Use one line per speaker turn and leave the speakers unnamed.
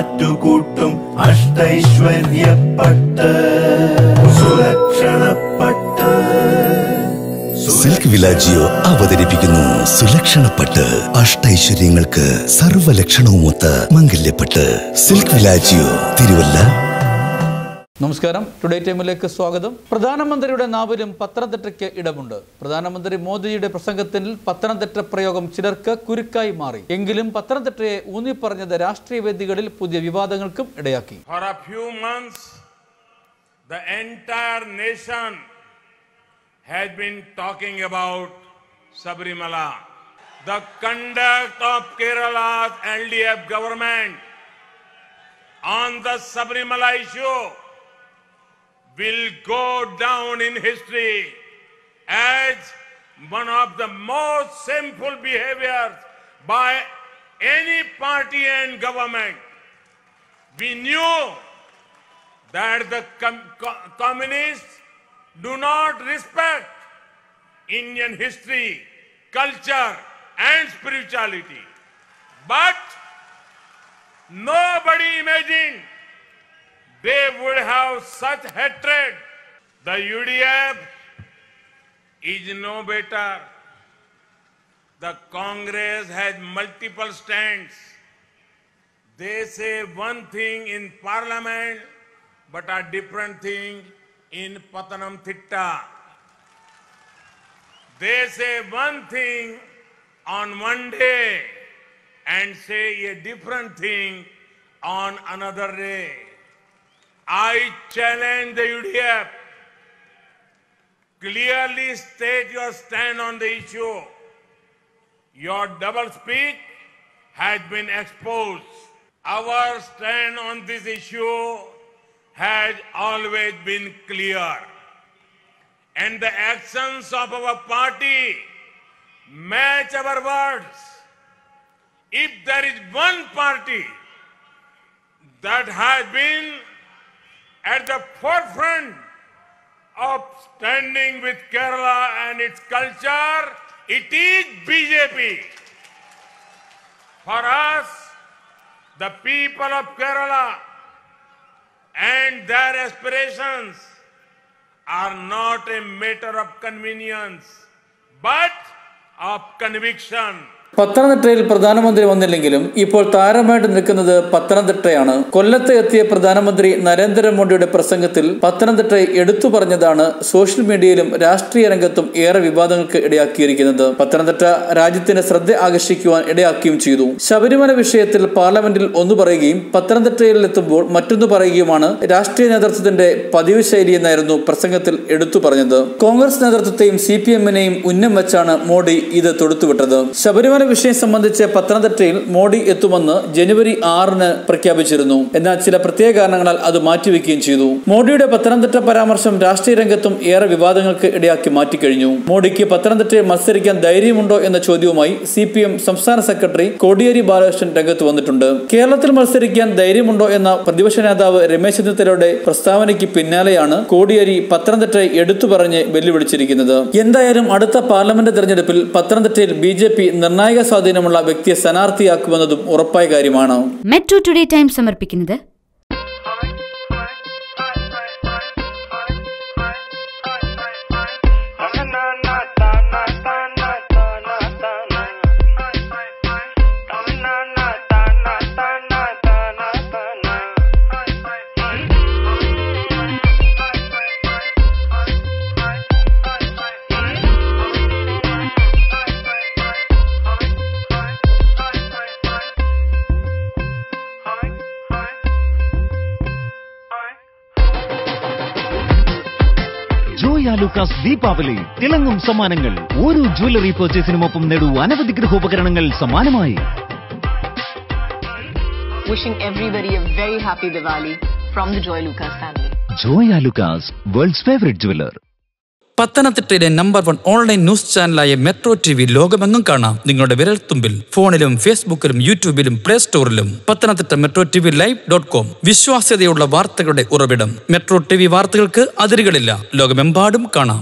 മാറ്റുകൂട്ടും അഷ്ടൈശ്വര്യപ്പെട്ട് സുലക്ഷണപ്പെട്ട് silk വിലാജിയോ അവതരിപ്പിക്കുന്നു സുലക്ഷണപ്പെട്ട് അഷ്ടൈശ്വര്യങ്ങൾക്ക് സർവ്വലക്ഷണവുമൊത്ത് മംഗല്യപ്പെട്ട് silk വിലാജിയോ Thiruvalla നമസ്കാരം today ടൈമിലേക്ക് സ്വാഗതം പ്രധാനമന്ത്രിയുടെ നാവിലും പത്തനംതിട്ടയ്ക്ക് ഇടമുണ്ട് പ്രധാനമന്ത്രി മോദിയുടെ പ്രസംഗത്തിൽ പത്തനംതിട്ട പ്രയോഗം ചിലർക്ക് കുരുക്കായി മാറി എങ്കിലും പത്തനംതിട്ടയെ ഊന്നിപ്പറഞ്ഞത് രാഷ്ട്രീയ വേദികളിൽ പുതിയ വിവാദങ്ങൾക്കും ഇടയാക്കി
The entire nation about will go down in history as one of the most shameful behaviors by any party and government. We knew that the com communists do not respect Indian history, culture and spirituality. But nobody imagined they would have such hatred. The UDF is no better. The Congress has multiple stands. They say one thing in parliament, but a different thing in Patanamthitta. They say one thing on one day and say a different thing on another day. I challenge the UDF. Clearly state your stand on the issue. Your double speak has been exposed. Our stand on this issue has always been clear. And the actions of our party match our words. If there is one party that has been at the forefront of standing with Kerala and its culture, it is BJP. For us, the people of Kerala and their aspirations are not a matter of convenience, but of conviction. പത്തനംതിട്ടയിൽ പ്രധാനമന്ത്രി വന്നില്ലെങ്കിലും ഇപ്പോൾ താരമായിട്ട് നിൽക്കുന്നത് പത്തനംതിട്ടയാണ് കൊല്ലത്ത് എത്തിയ പ്രധാനമന്ത്രി നരേന്ദ്രമോദിയുടെ പ്രസംഗത്തിൽ പത്തനംതിട്ടയെ എടുത്തു പറഞ്ഞതാണ് സോഷ്യൽ മീഡിയയിലും രാഷ്ട്രീയ രംഗത്തും ഏറെ വിവാദങ്ങൾക്ക് ഇടയാക്കിയിരിക്കുന്നത് പത്തനംതിട്ട രാജ്യത്തിന്റെ ശ്രദ്ധ ആകർഷിക്കുവാൻ ഇടയാക്കുകയും ചെയ്തു ശബരിമല വിഷയത്തിൽ പാർലമെന്റിൽ ഒന്ന് പറയുകയും പത്തനംതിട്ടയിൽ എത്തുമ്പോൾ മറ്റൊന്നു പറയുകയുമാണ് രാഷ്ട്രീയ നേതൃത്വത്തിന്റെ പതിവ് ശൈലിയെന്നായിരുന്നു പ്രസംഗത്തിൽ എടുത്തു പറഞ്ഞത് കോൺഗ്രസ് നേതൃത്വത്തെയും സി പി എമ്മിനെയും ഉന്നം വെച്ചാണ് മോഡി ഇത് തൊടുത്തുവിട്ടത് ശബരിമല ശബരിമല വിഷയം സംബന്ധിച്ച് പത്തനംതിട്ടയിൽ മോഡി എത്തുമെന്ന് ജനുവരി ആറിന് പ്രഖ്യാപിച്ചിരുന്നു എന്നാൽ ചില പ്രത്യേക കാരണങ്ങളാൽ അത് മാറ്റിവെക്കുകയും ചെയ്തു മോഡിയുടെ പത്തനംതിട്ട പരാമർശം രാഷ്ട്രീയ രംഗത്തും ഏറെ വിവാദങ്ങൾക്ക് ഇടയാക്കി മാറ്റിക്കഴിഞ്ഞു മോഡിക്ക് പത്തനംതിട്ടയിൽ മത്സരിക്കാൻ ധൈര്യമുണ്ടോ എന്ന ചോദ്യവുമായി സി പി എം സംസ്ഥാന സെക്രട്ടറി കോടിയേരി ബാലകൃഷ്ണൻ രംഗത്ത് വന്നിട്ടുണ്ട് കേരളത്തിൽ മത്സരിക്കാൻ ധൈര്യമുണ്ടോ എന്ന പ്രതിപക്ഷ നേതാവ് രമേശ് ചെന്നിത്തലയുടെ പ്രസ്താവനയ്ക്ക് പിന്നാലെയാണ് കോടിയേരി പത്തനംതിട്ടയെ എടുത്തു പറഞ്ഞ് വെല്ലുവിളിച്ചിരിക്കുന്നത് എന്തായാലും അടുത്ത പാർലമെന്റ്
തെരഞ്ഞെടുപ്പിൽ പത്തനംതിട്ടയിൽ ബി ജെ പി നിർണായക നിർണായക സ്വാധീനമുള്ള വ്യക്തിയെ സ്ഥാനാർത്ഥിയാക്കുമെന്നതും ഉറപ്പായ കാര്യമാണ് മെട്രോ ടുഡേ ടൈം സമർപ്പിക്കുന്നത് ജോയ ലൂക്കാസ് ദീപാവലി തിളങ്ങും സമ്മാനങ്ങൾ ഒരു ജ്വല്ലറി പർച്ചേസിനുമൊപ്പം നേടൂ അനവധി ഗൃഹോപകരണങ്ങൾ സമ്മാനമായി Wishing everybody a very happy Diwali from the Joy Lucas family. Joya Lucas, world's favorite jeweler. പത്തനംതിട്ടയിലെ നമ്പർ വൺ ഓൺലൈൻ ന്യൂസ് ചാനലായ മെട്രോ ടി വി ലോകമെങ്ങും കാണാം നിങ്ങളുടെ വിരൽത്തുമ്പിൽ ഫോണിലും ഫേസ്ബുക്കിലും യൂട്യൂബിലും പ്ലേ സ്റ്റോറിലും Pathanamthitta metro T V live dot com വിശ്വാസ്യതയുള്ള വാർത്തകളുടെ ഉറവിടം മെട്രോ ടി വി വാർത്തകൾക്ക് അതിരുകളില്ല ലോകമെമ്പാടും കാണാം